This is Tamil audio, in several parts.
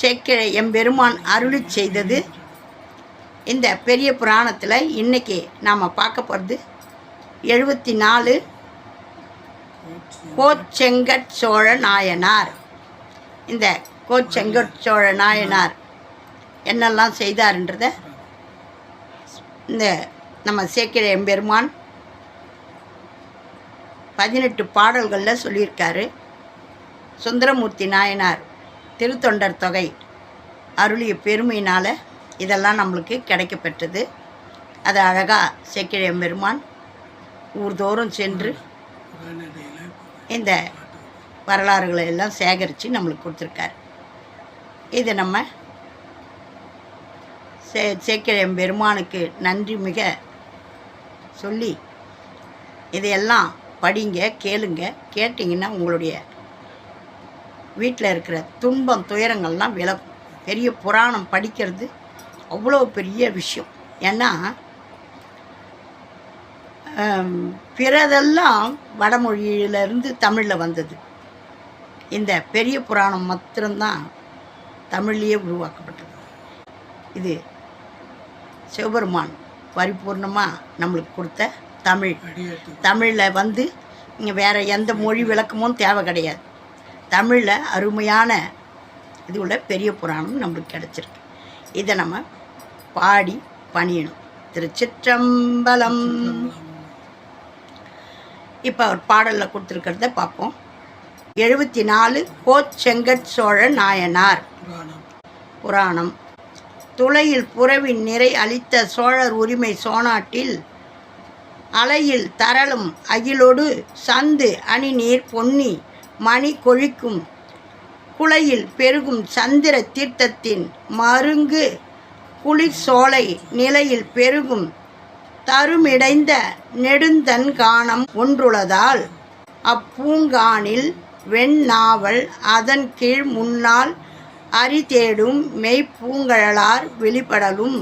சேக்கிழ எம்பெருமான் அருளி செய்தது. இந்த பெரிய புராணத்தில் இன்றைக்கி நாம் பார்க்க போகிறது எழுபத்தி நாலு கோச்செங்கட் சோழ நாயனார். இந்த கோச்செங்கட் சோழ நாயனார் என்னெல்லாம் செய்தார்ன்றத இந்த நம்ம சேக்கிழ எம்பெருமான் பதினெட்டு பாடல்களில் சொல்லியிருக்காரு. சுந்தரமூர்த்தி நாயனார் திருத்தொண்டர் தொகை. அருளிய பெருமையினால் இதெல்லாம் நம்மளுக்கு கிடைக்கப்பெற்றது. அது அழகாக சேக்கிழ பெருமான் ஊர்தோறும் சென்று இந்த வரலாறுகளை எல்லாம் சேகரித்து நம்மளுக்கு கொடுத்துருக்காரு. இது நம்ம சே சேக்கிழம் பெருமானுக்கு நன்றி மிக சொல்லி இதையெல்லாம் படிங்க கேளுங்க கேட்டிங்கன்னா உங்களுடைய வீட்டில் இருக்கிற துன்பம் துயரங்கள்லாம் விலகும். பெரிய புராணம் படிக்கிறது அவ்வளோ பெரிய விஷயம். ஏன்னா பிறதெல்லாம் வடமொழியிலிருந்து தமிழில் வந்தது. இந்த பெரிய புராணம் மாத்திரம்தான் தமிழ்லேயே உருவாக்கப்பட்டது. இது சிவபெருமான் பரிபூர்ணமாக நம்மளுக்கு கொடுத்த தமிழ். தமிழில் வந்து இங்கே வேறு எந்த மொழி விளக்கமும் தேவை கிடையாது. தமிழில் அருமையான இது உள்ள பெரிய புராணம் நம்மளுக்கு கிடச்சிருக்கு. இதை நம்ம பாடி பணியணும். திருச்சிற்றம்பலம். இப்போ அவர் பாடலில் கொடுத்துருக்கிறத பார்ப்போம். எழுபத்தி நாலு கோச்செங்கட் சோழ நாயனார் புராணம். துளையில் புறவின் நிறை அளித்த சோழர் உரிமை சோனாட்டில் அலையில் தரளும் அகிலோடு சந்து அணிநீர் பொன்னி மணி கொழிக்கும். குளையில் பெருகும் சந்திர தீர்த்தத்தின் மருங்கு. குளிர் சோலை நிலையில் பெருகும் தருமிடைந்த நெடுந்தன்கானம் ஒன்றுள்ளதால் அப்பூங்கானில் வெண்ணாவல் அதன் கீழ் முன்னால் அரிதேடும் மெய்ப்பூங்கழலார் வெளிப்படலும்.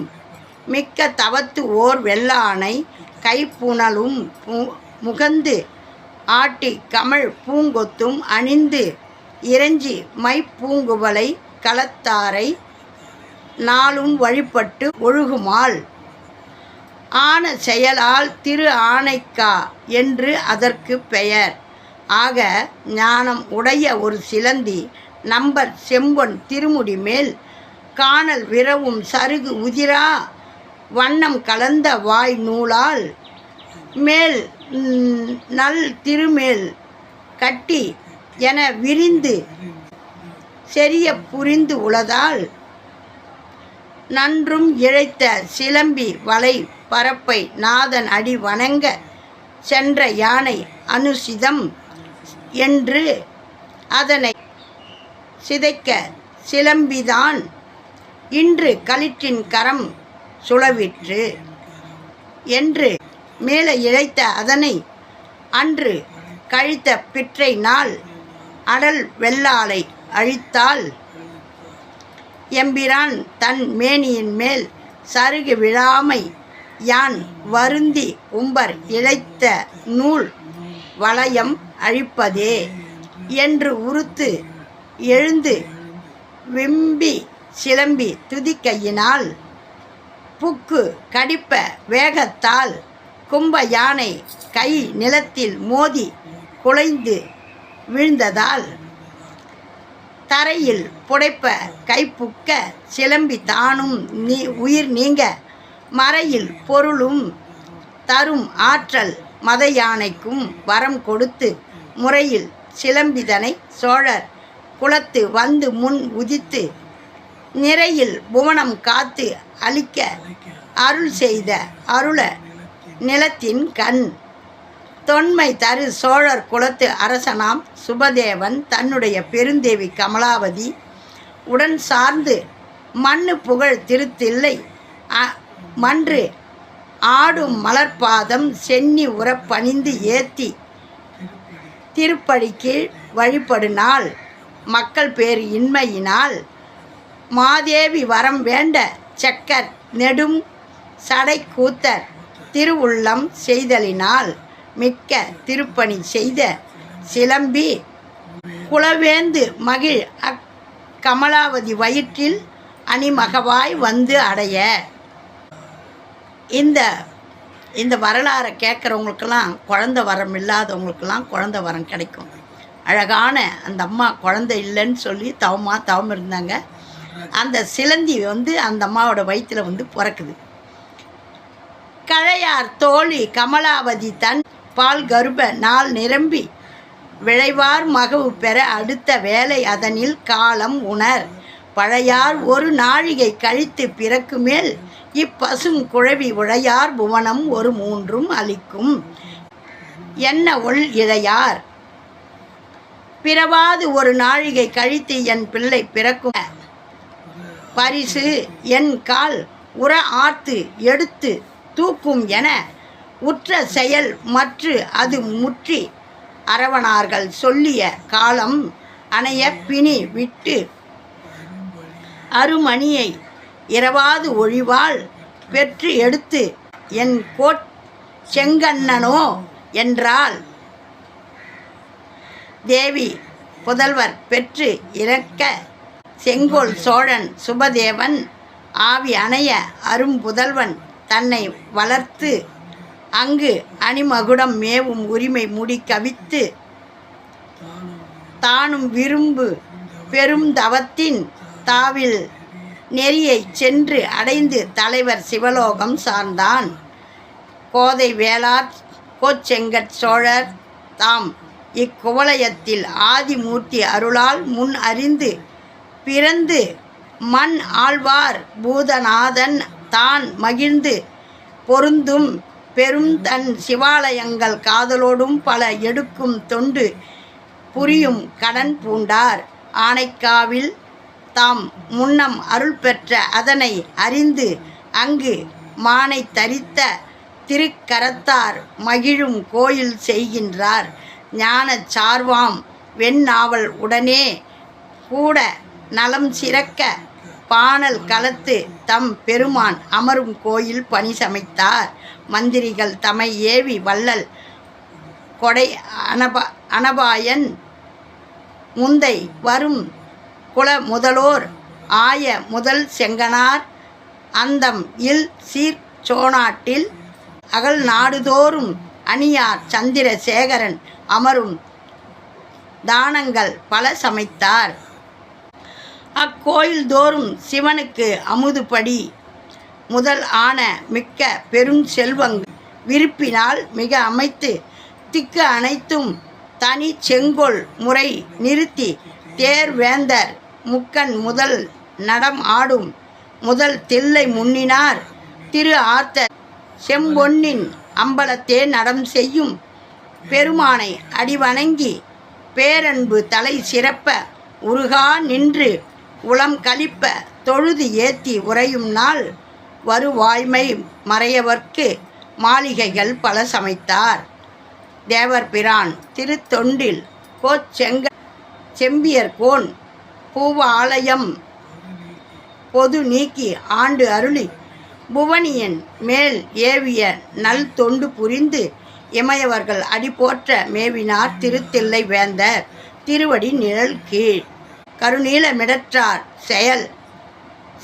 மிக்க தவத்து ஓர் வெள்ளானை கைப்புணலும் முகந்து ஆட்டி கமல் பூங்கொத்தும் அணிந்து இறைஞ்சி மைப்பூங்குவலை களத்தாரை நாளும் வழிபட்டு ஒழுகுமாள். ஆன செயலால் திரு ஆனைக்கா என்று அதற்கு பெயர். ஆக ஞானம் உடைய ஒரு சிலந்தி நம்பர் செம்பொன் திருமுடி மேல் காணல் விரவும் சருகு உதிரா வண்ணம் கலந்த வாய் நூலால் மேல் நல் திருமேல் கட்டி என விரிந்து செரிய புரிந்து உளதால் நன்றும் இழைத்த சிலம்பி வலை பரப்பை நாதன் அடி வணங்க சென்ற யானை அனுசிதம் என்று அதனை சிதைக்க சிலம்பிதான் இன்று களிற்றின் கரம் சுழவிற்று என்று மேலே இழைத்த அதனை அன்று கழித்த பிற்றை நாள் அடல் வெள்ளாலை அழித்தால் எம்பிரான் தன் மேனியின் மேல் சருகு விழாமை யான் வருந்தி உம்பர் இழைத்த நூல் வளையம் அழிப்பதே என்று உறுத்து எழுந்து விம்பி சிலம்பி துதிக்கையினால் புக்கு கடிப்ப வேகத்தால் கும்ப யானை கை நிலத்தில் மோதி குலைந்து வீழ்ந்ததால் தரையில் புடைப்ப கைப்புக்க சிலம்பி தானும் நீ உயிர் நீங்க மறையில் பொருளும் தரும் ஆற்றல் மத யானைக்கும் வரம் கொடுத்து முறையில் சிலம்பிதனை சோழர் குலத்து வந்து முன் உதித்து நிறையில் புவனம் காத்து அழிக்க அருள் செய்த அருள நிலத்தின் கண். தொன்மை தரு சோழர் குலத்து அரசனாம் சுபதேவன் தன்னுடைய பெருந்தேவி கமலாவதி. உடன் சார்ந்து மண்ணு புகழ் திருத்தில்லை. மன்று ஆடும் மலர்பாதம் சென்னி உரப்பணிந்து ஏத்தி திருப்படிக்கு வழிபடு நாள் மக்கள் பேர் இன்மையினால் மாதேவி வரம் வேண்ட செக்கர் நெடும் சடை கூத்தர் திருவுள்ளம் செய்தலினால் மிக்க திருப்பணி செய்த சிலம்பி குலவேந்து மகிழ் அக் கமலாவதி வயிற்றில் அணிமகவாய் வந்து அடைய. இந்த இந்த வரலாறை கேட்குறவங்களுக்கெல்லாம் குழந்த வரம் இல்லாதவங்களுக்கெல்லாம் குழந்த வரம் கிடைக்கும். அழகான அந்த அம்மா குழந்தை இல்லைன்னு சொல்லி தவமாக தவம் இருந்தாங்க. அந்த சிலந்தி வந்து அந்த அம்மாவோட வயிற்றில் வந்து பிறக்குது. கழையார் தோழி கமலாவதி தன் பால் கருப நாள் நிரம்பி விளைவார் மகவு பெற அடுத்த வேலை அதனில் காலம் உணர். பழையார் ஒரு நாழிகை கழித்து பிறக்குமேல் இப்பசும் குழவி உழையார் புவனம் ஒரு மூன்றும் அளிக்கும். என்ன ஒள் இழையார்? பிறவாது ஒரு நாழிகை கழித்து என் பிள்ளை பிறக்கும். பரிசு என் கால் உற ஆர்த்து எடுத்து தூக்கும் என உற்ற செயல் மற்று அது முற்றி அரவணார்கள் சொல்லிய காலம் அணைய பிணி விட்டு அருமணியை இரவாது ஒழிவால் பெற்று எடுத்து என் கோட் செங்கண்ணனோ என்றால் தேவி புதல்வர் பெற்று இறக்க செங்கோல் சோழன் சுபதேவன் ஆவி அணைய அரும்புதல்வன் தன்னை வளர்த்து அங்கு அணிமகுடம் மேவும் உரிமை முடி கவித்து தானும் விரும்பு பெரும் தவத்தின் தாவில் நெறியை சென்று அடைந்து தலைவர் சிவலோகம் சார்ந்தான். கோதை வேளார் கோச்செங்கட் சோழர் தாம் இக்குவலயத்தில் ஆதிமூர்த்தி அருளால் முன் அறிந்து பிறந்து மண் ஆழ்வார் பூதநாதன் தான் மகிழ்ந்து பொருந்தும் பெரும் தன் சிவாலயங்கள் காதலோடும் பல எடுக்கும் தொண்டு புரியும் கடன் பூண்டார். ஆனைக்காவில் தாம் முன்னம் அருள் பெற்ற அதனை அறிந்து அங்கு மானை தரித்த திருக்கரத்தார் மகிழும் கோயில் செய்கின்றார். ஞான சார்வாம் வெண்ணாவல் உடனே கூட நலம் சிறக்க பாணல் கலத்து தம் பெருமான் அமரும் கோயில் பணி சமைத்தார். மந்திரிகள் தமை ஏவி வள்ளல் கொடை அனபா அனபாயன் முந்தை வரும் குல முதலோர் ஆய முதல் செங்கனார் அந்தம் இல் சீர் சோனாட்டில் அகல் நாடுதோறும் அணியார் சந்திரசேகரன் அமரும் தானங்கள் பல சமைத்தார். அக்கோயில் தோறும் சிவனுக்கு அமுதுபடி முதல் ஆன மிக்க பெரும் செல்வங் விருப்பினால் மிக அமைத்து திக்கு அனைத்தும் தனி செங்கோல் முறை நிறுத்தி தேர்வேந்தர் முக்கன் முதல் நடம் ஆடும் முதல் தில்லை முன்னினார் திரு ஆர்த்த செம்பொன்னின் அம்பலத்தே நடம் செய்யும் பெருமானை அடிவணங்கி பேரன்பு தலை சிறப்ப உருகா நின்று உளம் கழிப்ப தொழுது ஏத்தி உறையும் நாள் வருவாய்மை மறையவர்க்கு மாளிகைகள் பல சமைத்தார். தேவர் பிரான் திருத்தொண்டில் கோச்செங்க செம்பியர் கோன் பூவ ஆலயம் பொது நீக்கி ஆண்டு அருளி. புவனியின் மேல் ஏவிய நல் தொண்டு புரிந்து இமையவர்கள் அடி போற்ற மேவினார் திருத்தில்லை வேந்தர். திருவடி நிழல் கீழ் கருநீல மிடற்றார் செயல்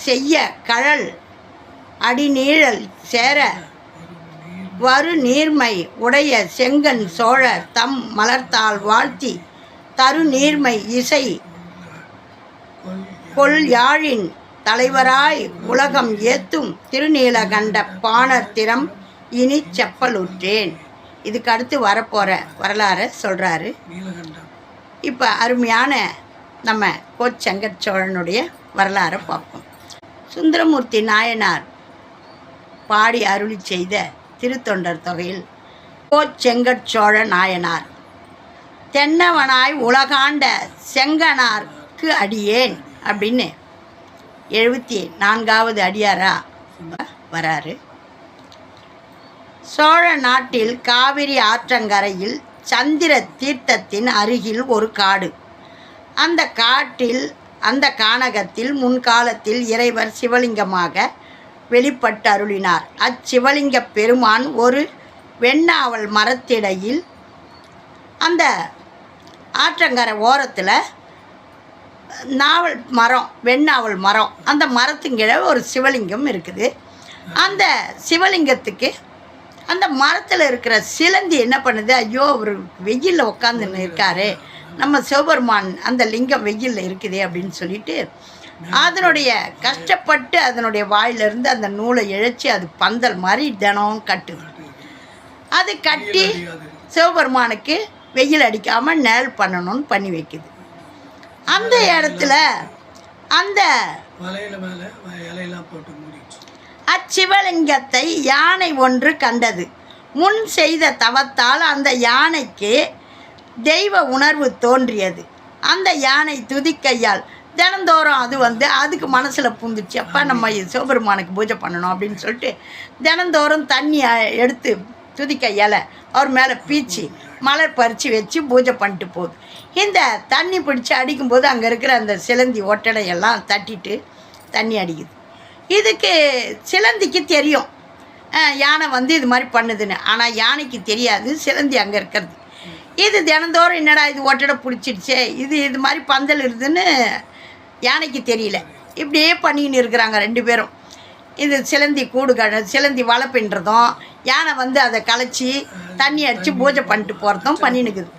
செய்ய கழல் அடிநீழல் சேர வரு நீர்மை உடைய செங்கன் சோழர் தம் மலர்த்தால் வாழ்த்தி தரு நீர்மை இசை கொல் யாழின் தலைவராய் உலகம் ஏத்தும் திருநீலகண்ட பாணர் திறம் இனி செப்பலுற்றேன். இதுக்கு அடுத்து வரப்போகிற வரலாறை சொல்கிறாரு இப்போ அருமையான நம்ம கோச்செங்கட் சோழனுடைய வரலாறை பார்ப்போம். சுந்தரமூர்த்தி நாயனார் பாடி அருளி செய்த திருத்தொண்டர் தொகையில் கோச்செங்கட் சோழ நாயனார் தென்னவனாய் உலகாண்ட செங்கனார்க்கு அடியேன் அப்படின்னு எழுபத்தி நான்காவது அடியாரா வராரு. சோழ நாட்டில் காவிரி ஆற்றங்கரையில் சந்திர தீர்த்தத்தின் அருகில் ஒரு காடு. அந்த காட்டில் அந்த கானகத்தில் முன்காலத்தில் இறைவர் சிவலிங்கமாக வெளிப்பட்டு அருளினார் அச்சிவலிங்க பெருமான் ஒரு வெண்ணாவல் மரத்திடையில் அந்த ஆற்றங்கரை ஓரத்தில் நாவல் மரம் வெண்ணாவல் மரம் அந்த மரத்துங்கிழ ஒரு சிவலிங்கம் இருக்குது. அந்த சிவலிங்கத்துக்கு அந்த மரத்தில் இருக்கிற சிலந்தி என்ன பண்ணுது? ஐயோ அவர் வெயிலில் உட்காந்துன்னு இருக்காரு. நம்ம சிவபெருமான் அந்த லிங்கம் வெயிலில் இருக்குதே அப்படின்னு சொல்லிட்டு அதனுடைய கஷ்டப்பட்டு அதனுடைய வாயிலிருந்து அந்த நூலை இழைச்சி அது பந்தல் மாதிரி தினம் கட்டுது. அது கட்டி சிவபெருமானுக்கு வெயில் அடிக்காமல் நிழல் பண்ணணும்னு பண்ணி வைக்குது. அந்த இடத்துல அந்த அச்சிவலிங்கத்தை யானை ஒன்று கண்டது. முன் செய்த தவத்தால் அந்த யானைக்கு தெய்வ உணர்வு தோன்றியது. அந்த யானை துதிக்கையால் தினந்தோறும் அது வந்து அதுக்கு மனசில் பூந்துச்சு. அப்பா நம்ம சிவபெருமானுக்கு பூஜை பண்ணணும் அப்படின்னு சொல்லிட்டு தினந்தோறும் தண்ணி எடுத்து துதிக்க இலை அவர் மேலே பீச்சி மலர் பறித்து வச்சு பூஜை பண்ணிட்டு போகுது. இந்த தண்ணி பிடிச்சி அடிக்கும்போது அங்கே இருக்கிற அந்த சிலந்தி ஒட்டடையெல்லாம் தட்டிட்டு தண்ணி அடிக்குது. இதுக்கு சிலந்திக்கு தெரியும். யானை வந்து இது மாதிரி பண்ணுதுன்னு. ஆனால் யானைக்கு தெரியாது. சிலந்தி அங்கே இருக்கிறது. இது தினந்தோறும் என்னடா இது ஒட்டடை பிடிச்சிடுச்சே? இது இது மாதிரி பந்தல் இருக்குதுன்னு யானைக்கு தெரியல. இப்படியே பண்ணிக்கின்னு இருக்கிறாங்க ரெண்டு பேரும். இது சிலந்தி கூடு கட சிலந்தி வலை பின்னுறதும் யானை வந்து அதை கலைச்சி தண்ணி அடித்து பூஜை பண்ணிட்டு போகிறதும் பண்ணினுக்குது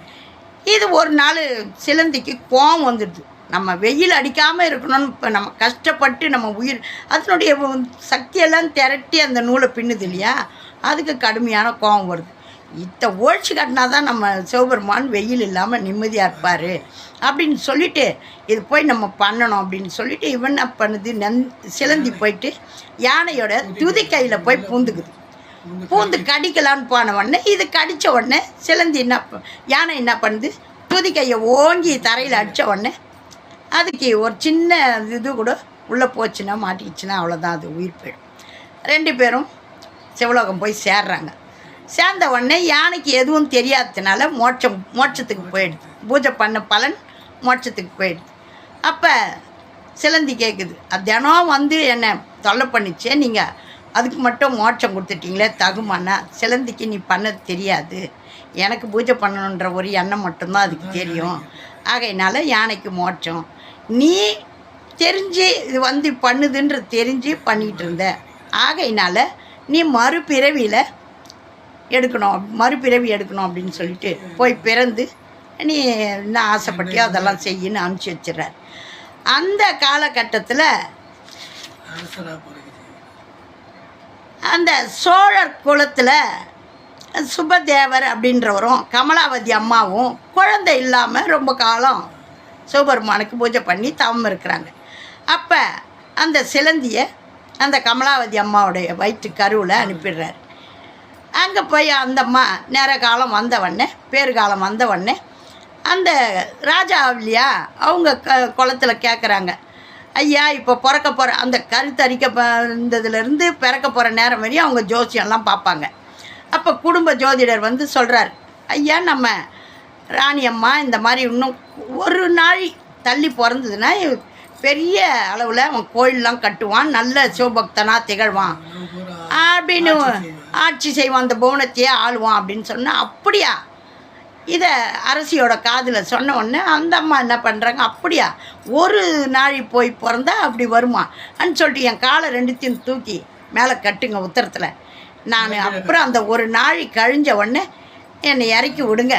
இது ஒரு நாள் சிலந்திக்கு கோவம் வந்துடுது. நம்ம வெயில் அடிக்காமல் இருக்கணும்னு இப்போ நம்ம கஷ்டப்பட்டு நம்ம உயிர் அதனுடைய சக்தியெல்லாம் திரட்டி அந்த நூலை பின்னுது இல்லையா? அதுக்கு கடுமையான கோவம் வருது. இத்த ஓழ்ச்சி கட்டினா தான் நம்ம சிவபெருமான் வெயில் இல்லாமல் நிம்மதியாக இருப்பார் அப்படின்னு சொல்லிட்டு இது போய் நம்ம பண்ணணும் அப்படின்னு சொல்லிட்டு இவன் என்ன பண்ணுது? நந் சிலந்தி போயிட்டு யானையோட துதி கையில் போய் பூந்துக்குது. பூந்து கடிக்கலான்னு போன உடனே இது கடித்த உடனே சிலந்தி என்ன யானை என்ன பண்ணுது? துதி கையை ஓங்கி தரையில் அடித்த உடனே அதுக்கு ஒரு சின்ன இது கூட உள்ளே போச்சுன்னா மாட்டிக்கிச்சுன்னா அவ்வளோதான் அது உயிர் போயிடும். ரெண்டு பேரும் சிவலோகம் போய் சேர்றாங்க. சேர்ந்த உடனே யானைக்கு எதுவும் தெரியாததுனால மோட்சம் மோட்சத்துக்கு போயிடுது. பூஜை பண்ண பலன் மோட்சத்துக்கு போயிடுது. அப்போ சிலந்தி கேட்குது அது தினம் வந்து என்னை தொல்லை பண்ணிச்சே நீங்கள் அதுக்கு மட்டும் மோட்சம் கொடுத்துட்டீங்களே தகுமானா சிலந்திக்கு நீ பண்ணது தெரியாது. எனக்கு பூஜை பண்ணணுன்ற ஒரு எண்ணம் மட்டும்தான் அதுக்கு தெரியும். ஆகையினால யானைக்கு மோட்சம். நீ தெரிஞ்சு இது வந்து பண்ணுதுன்ற தெரிஞ்சு பண்ணிகிட்டு இருந்த. ஆகையினால நீ மறுபிறவியில் எடுக்கணும் மறுபிறவி எடுக்கணும் அப்படின்னு சொல்லிட்டு போய் பிறந்து நீ என்ன ஆசைப்பட்டியோ அதெல்லாம் செய்யின்னு அனுப்பிச்சி வச்சிடுறார். அந்த காலகட்டத்தில் அந்த சோழர் குலத்தில் சுபதேவர் அப்படின்றவரும் கமலாவதி அம்மாவும் குழந்தை இல்லாமல் ரொம்ப காலம் சிவபெருமானுக்கு பூஜை பண்ணி தவம் இருக்கிறாங்க. அப்போ அந்த சிலந்தியை அந்த கமலாவதி அம்மாவுடைய வயிற்று கருவில் அனுப்பிடுறாரு. அங்கே போய் அந்த அம்மா நேர காலம் வந்தவொடனே பேறுகாலம் வந்தவொடனே அந்த ராஜா இல்லையா அவங்க க குளத்தில் கேட்குறாங்க ஐயா இப்போ பிறக்க போகிற அந்த கருத்தரிக்க இருந்ததுலேருந்து பிறக்க போகிற நேரம் வரையும் அவங்க ஜோசியம்லாம் பார்ப்பாங்க. அப்போ குடும்ப ஜோதிடர் வந்து சொல்கிறார் ஐயா நம்ம ராணி அம்மா இந்த மாதிரி இன்னும் ஒரு நாள் தள்ளி பிறந்ததுன்னா பெரிய அளவில் அவன் கோயிலெலாம் கட்டுவான் நல்ல சிவபக்தனாக திகழ்வான். பூரா அப்படின்னு ஆட்சி செய்வான் அந்த புவனத்தையே ஆளுவான் அப்படின்னு சொன்னால் அப்படியா? இதை அரசியோட காதில் சொன்ன உடனே அந்த அம்மா என்ன பண்ணுறாங்க அப்படியா? ஒரு நாழி போய் பிறந்தா அப்படி வருமா? அப்படின்னு சொல்லிட்டு என் காலை ரெண்டுத்தையும் தூக்கி மேலே கட்டுங்க உத்தரத்தில். நான் அப்புறம் அந்த ஒரு நாழி கழிஞ்ச உடனே என்னை இறக்கி விடுங்க.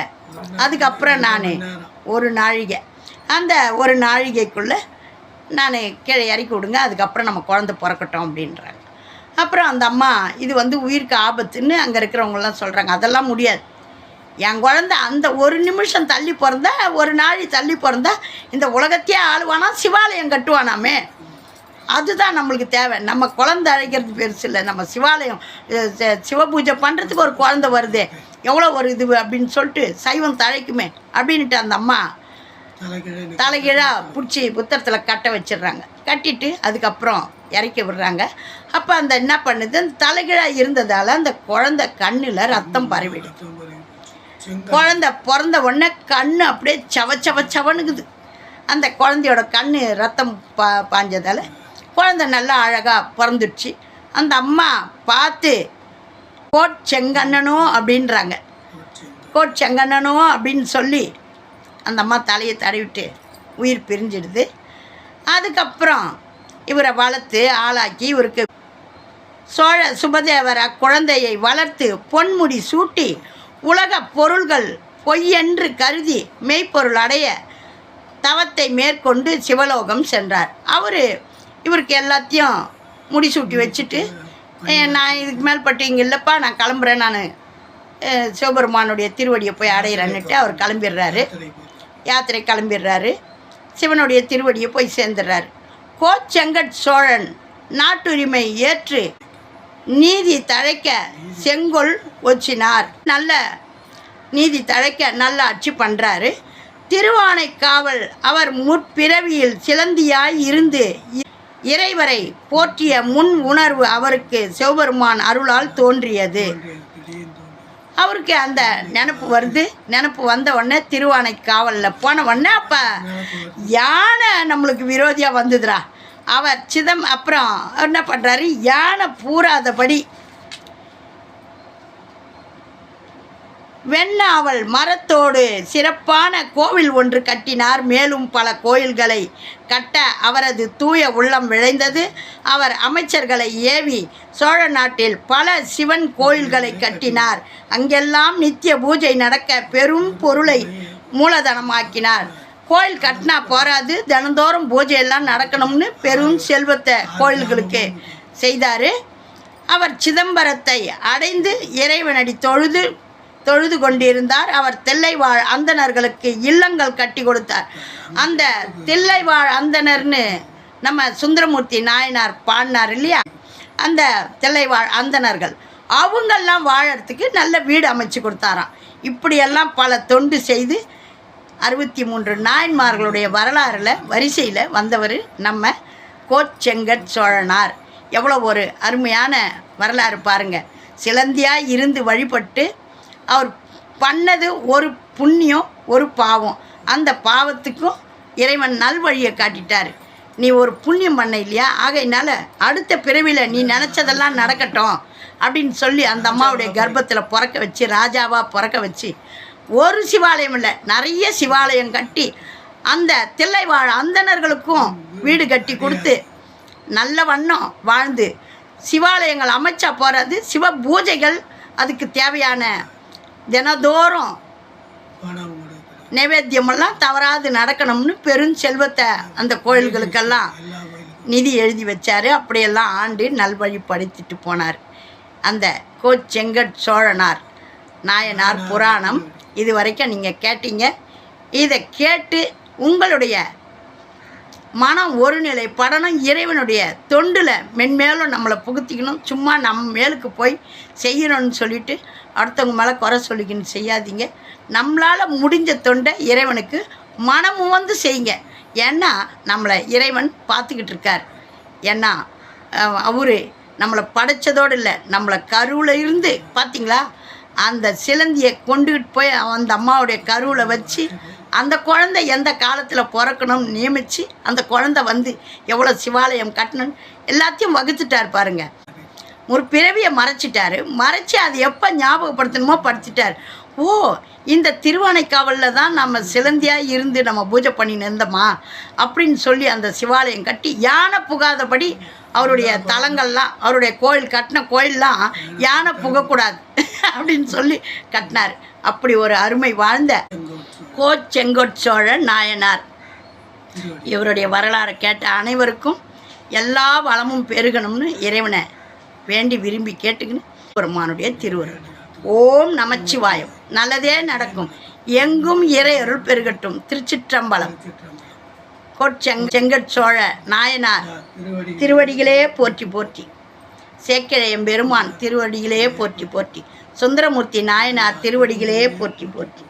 அதுக்கப்புறம் நான் ஒரு நாழிகை. அந்த ஒரு நாழிகைக்குள்ளே நான் கீழே இறக்கி விடுங்க. அதுக்கப்புறம் நம்ம குழந்தை பிறக்கட்டும் அப்படின்றாங்க. அப்புறம் அந்த அம்மா இது வந்து உயிருக்கு ஆபத்துன்னு அங்கே இருக்கிறவங்களாம் சொல்கிறாங்க அதெல்லாம் முடியாது. என் குழந்த அந்த ஒரு நிமிஷம் தள்ளி பிறந்தா ஒரு நாள் தள்ளி பிறந்தா இந்த உலகத்தையே ஆளுவானா? சிவாலயம் கட்டுவானாமே? அதுதான் நம்மளுக்கு தேவை. நம்ம குழந்த அழைக்கிறது பெருசு இல்லை. நம்ம சிவாலயம் சிவ பூஜை சிவபூஜை பண்ணுறதுக்கு ஒரு குழந்த வருதே. எவ்வளோ ஒரு இது அப்படின்னு சொல்லிட்டு சைவம் தழைக்குமே. அப்படின்ட்டு அந்த அம்மா தலைகீழாக பிடிச்சி புத்தரத்தில் கட்ட வச்சிடுறாங்க. கட்டிட்டு அதுக்கப்புறம் இறக்கி விடுறாங்க. அப்போ அந்த என்ன பண்ணுது? அந்த தலைகீழாக இருந்ததால் அந்த குழந்தை கண்ணில் ரத்தம் பரவிடும் குழந்தை பிறந்த உடனே கண் அப்படியே சவ சவ சவனுக்குது. அந்த குழந்தையோட கண் ரத்தம் பா பாஞ்சதால் குழந்தை நல்லா அழகாக பிறந்துடுச்சு. அந்த அம்மா பார்த்து கோட் செங்கண்ணனோ அப்படின்றாங்க. கோட் செங்கண்ணனோ அப்படின்னு சொல்லி அந்த அம்மா தலையை தடவிட்டு உயிர் பிரிஞ்சிடுது. அதுக்கப்புறம் இவரை வளர்த்து ஆளாக்கி இவருக்கு சோழ சுபதேவர் அக்குழந்தையை வளர்த்து பொன்முடி சூட்டி உலக பொருள்கள் பொய்யென்று கருதி மெய்ப்பொருள் அடைய தவத்தை மேற்கொண்டு சிவலோகம் சென்றார். அவர் இவருக்கு எல்லாத்தையும் முடிசூட்டி வச்சுட்டு நான் இதுக்கு மேல்பட்டு இங்கே இல்லைப்பா நான் கிளம்புறேன் நான் சிவபெருமானுடைய திருவடியை போய் அடையிறேன்னுட்டு அவர் கிளம்பிடுறாரு. யாத்திரை கிளம்பிடுறாரு. சிவனுடைய திருவடியை போய் சேர்ந்துடுறார். கோச்செங்கட் சோழன் நாட்டுரிமை ஏற்று நீதி தழைக்க செங்கொல் ஒச்சினார். நல்ல நீதி தழைக்க நல்ல ஆட்சி பண்ணுறாரு திருவானைக்காவல் அவர் முற்பிறவியில் சிலந்தியாய் இருந்து இறைவரை போற்றிய முன் உணர்வு அவருக்கு சிவபெருமான் அருளால் தோன்றியது. அவருக்கு அந்த நினப்பு வருது. நினப்பு வந்த உடனே திருவானை காவலில் போன உடனே அப்போ யானை நம்மளுக்கு விரோதியாக வந்துதுரா அவர் சிதம் அப்புறம் என்ன பண்ணுறாரு யானை பூராதபடி வெண்ணாவல் மரத்தோடு சிறப்பான கோவில் ஒன்று கட்டினார். மேலும் பல கோயில்களை கட்ட அவரது தூய உள்ளம் விளைந்தது அவர் அமைச்சர்களை ஏவி சோழ நாட்டில் பல சிவன் கோயில்களை கட்டினார். அங்கெல்லாம் நித்திய பூஜை நடக்க பெரும் பொருளை மூலதனமாக்கினார். கோயில் கட்டினா போராது. தினந்தோறும் பூஜையெல்லாம் நடக்கணும்னு பெரும் செல்வத்தை கோயில்களுக்கு செய்தார். அவர் சிதம்பரத்தை அடைந்து இறைவனடி தொழுது தொழுது கொண்டிருந்தார். அவர் தில்லைவாழ் அந்தணர்களுக்கு இல்லங்கள் கட்டி கொடுத்தார். அந்த தில்லைவாழ் அந்தணர்னு நம்ம சுந்தரமூர்த்தி நாயனார் பாடினார் இல்லையா? அந்த தில்லைவாழ் அந்தனர்கள் அவங்கெல்லாம் வாழறதுக்கு நல்ல வீடு அமைச்சு கொடுத்தாராம். இப்படியெல்லாம் பல தொண்டு செய்து அறுபத்தி மூன்று நாயன்மார்களுடைய வரலாறில் வரிசையில் வந்தவர் நம்ம கோச்செங்கட் சோழனார். எவ்வளோ ஒரு அருமையான வரலாறு பாருங்கள் சிலந்தியாக இருந்து வழிபட்டு அவர் பண்ணது ஒரு புண்ணியம் ஒரு பாவம். அந்த பாவத்துக்கும் இறைவன் நல்வழியை காட்டிட்டார். நீ ஒரு புண்ணியம் பண்ண இல்லையா? ஆகையினால அடுத்த பிறவியில் நீ நினச்சதெல்லாம் நடக்கட்டும் அப்படின்னு சொல்லி அந்த அம்மாவுடைய கர்ப்பத்தில் பிறக்க வச்சு ராஜாவாக பிறக்க வச்சு ஒரு சிவாலயம் இல்லை நிறைய சிவாலயம் கட்டி அந்த தில்லைவாழ் அந்தணர்களுக்கும் வீடு கட்டி கொடுத்து நல்ல வண்ணம் வாழ்ந்து சிவாலயங்கள் அமைச்சா போகிறது சிவ பூஜைகள் அதுக்கு தேவையான கொடுக்குது. நைவேத்தியமெல்லாம் தவறாது நடக்கணும்னு பெரும் செல்வத்தை அந்த கோயில்களுக்கெல்லாம். நிதி எழுதி வச்சாரு அப்படியெல்லாம் ஆண்டு நல்வழிப்படுத்திட்டு போனார் அந்த கோச்செங்கட் சோழனார் நாயனார் புராணம் இது வரைக்கும் நீங்கள் கேட்டீங்க இதை கேட்டு உங்களுடைய மனம் ஒருநிலை படணும் இறைவனுடைய தொண்டில் மென்மேலும் நம்மளை புகுத்திக்கணும். சும்மா நம்ம மேலுக்கு போய் செய்யணும்னு சொல்லிட்டு அடுத்தவங்க மேலே குறை சொல்லிக்கணும் செய்யாதீங்க. நம்மளால் முடிஞ்ச தொண்டை இறைவனுக்கு மனம் வந்து செய்யுங்க. ஏன்னா நம்மளை இறைவன் பார்த்துக்கிட்டு இருக்கார். ஏன்னா அவர் நம்மளை படைச்சதோடு இல்லை நம்மளை கருவில் இருந்து பார்த்தீங்களா அந்த சிலந்தியை கொண்டுகிட்டு போய் அந்த அம்மாவுடைய கருவில் வச்சு அந்த குழந்தை எந்த காலத்தில் பிறக்கணும்னு நியமித்து அந்த குழந்தை வந்து எவ்வளோ சிவாலயம் கட்டணும் எல்லாத்தையும் வகுத்துட்டார் பாருங்க. ஒரு பிறவியை மறைச்சிட்டாரு. மறைச்சி அது எப்போ ஞாபகப்படுத்தணுமோ படிச்சிட்டார். ஓ இந்த திருவானைக்காவலில் தான் நம்ம சிலந்தியாக இருந்து நம்ம பூஜை பண்ணின்னு இருந்தோமா அப்படின்னு சொல்லி அந்த சிவாலயம் கட்டி யானை புகாதபடி அவருடைய தலங்கள்லாம் அவருடைய கோயில் கட்டின கோயிலெலாம் யானை புகக்கூடாது அப்படின்னு சொல்லி கட்டினார். அப்படி ஒரு அருமை வாழ்ந்த செங்கோட்டு. கோச்செங்கோட் சோழன் நாயனார். இவருடைய வரலாறை கேட்ட அனைவருக்கும் எல்லா வளமும் பெருகணும்னு இறைவனை வேண்டி விரும்பி கேட்டுக்கின்னு பெருமானுடைய திருவருள் ஓம் நமச்சிவாயம். நல்லதே நடக்கும். எங்கும் இறையருள் பெருகட்டும். திருச்சிற்றம்பலம். கோட்செங் கோச்செங் செங்கட் சோழ நாயனார் திருவடிகளே போற்றி போற்றி. சேக்கிழையம் பெருமான் திருவடிகளே போற்றி போற்றி. சுந்தரமூர்த்தி நாயனார் திருவடிகளே போற்றி போற்றி.